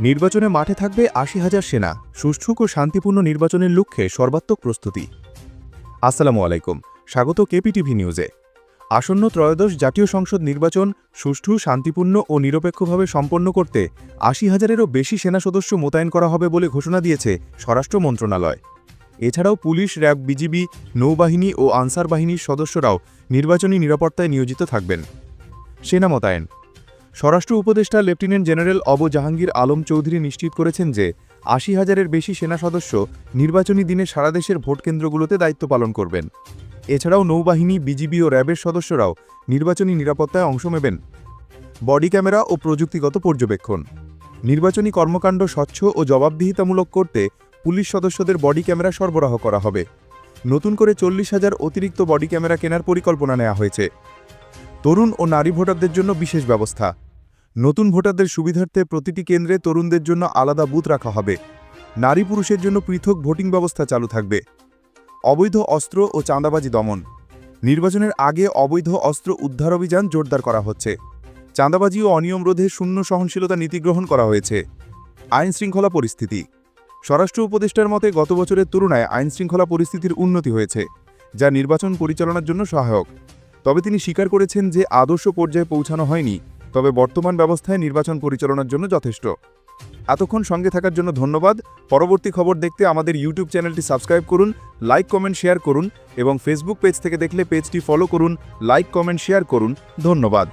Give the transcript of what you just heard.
নির্বাচনে মাঠে থাকবে আশি হাজার সেনা। সুষ্ঠু ও শান্তিপূর্ণ নির্বাচনের লক্ষ্যে সর্বাত্মক প্রস্তুতি। আসসালামু আলাইকুম। স্বাগত কেপিটিভি নিউজে। আসন্ন ত্রয়োদশ জাতীয় সংসদ নির্বাচন সুষ্ঠু, শান্তিপূর্ণ ও নিরপেক্ষভাবে সম্পন্ন করতে আশি হাজারেরও বেশি সেনা সদস্য মোতায়েন করা হবে বলে ঘোষণা দিয়েছে স্বরাষ্ট্র মন্ত্রণালয়। এছাড়াও পুলিশ, র্যাব, বিজিবি, নৌবাহিনী ও আনসার বাহিনীর সদস্যরাও নির্বাচনী নিরাপত্তায় নিয়োজিত থাকবেন। সেনা মোতায়েন স্বরাষ্ট্র উপদেষ্টা লেফটেন্যান্ট জেনারেল অব জাহাঙ্গীর আলম চৌধুরী নিশ্চিত করেছেন যে আশি হাজারের বেশি সেনা সদস্য নির্বাচনী দিনে সারা দেশের ভোট কেন্দ্রগুলোতে দায়িত্ব পালন করবেন। এছাড়াও নৌবাহিনী, বিজিবি ও র্যাবের সদস্যরাও নির্বাচনী নিরাপত্তায় অংশ নেবেন। বডি ক্যামেরা ও প্রযুক্তিগত পর্যবেক্ষণ। নির্বাচনী কর্মকাণ্ড স্বচ্ছ ও জবাবদিহিতামূলক করতে পুলিশ সদস্যদের বডি ক্যামেরা সরবরাহ করা হবে। নতুন করে চল্লিশ হাজার অতিরিক্ত বডি ক্যামেরা কেনার পরিকল্পনা নেওয়া হয়েছে। তরুণ ও নারী ভোটারদের জন্য বিশেষ ব্যবস্থা। নতুন ভোটারদের সুবিধার্থে প্রতিটি কেন্দ্রে তরুণদের জন্য আলাদা বুথ রাখা হবে। নারী পুরুষের জন্য পৃথক ভোটিং ব্যবস্থা চালু থাকবে। অবৈধ অস্ত্র ও চাঁদাবাজি দমন। নির্বাচনের আগে অবৈধ অস্ত্র উদ্ধার অভিযান জোরদার করা হচ্ছে। চাঁদাবাজি ও অনিয়ম রোধে শূন্য সহনশীলতা নীতি গ্রহণ করা হয়েছে। আইন শৃঙ্খলা পরিস্থিতি। স্বরাষ্ট্র উপদেষ্টার মতে গত বছরের তুলনায় আইন শৃঙ্খলা পরিস্থিতির উন্নতি হয়েছে, যা নির্বাচন পরিচালনার জন্য সহায়ক। তবে তিনি স্বীকার করেছেন যে আদর্শ পর্যায়ে পৌঁছানো হয়নি। তবে বর্তমান ব্যবস্থায় নির্বাচন পরিচালনার জন্য যথেষ্ট। এতক্ষণ সঙ্গে থাকার জন্য ধন্যবাদ। পরবর্তী খবর দেখতে আমাদের ইউটিউব চ্যানেলটি সাবস্ক্রাইব করুন লাইক কমেন্ট শেয়ার করুন এবং ফেসবুক পেজ থেকে দেখলে পেজটি ফলো করুন লাইক কমেন্ট শেয়ার করুন। ধন্যবাদ।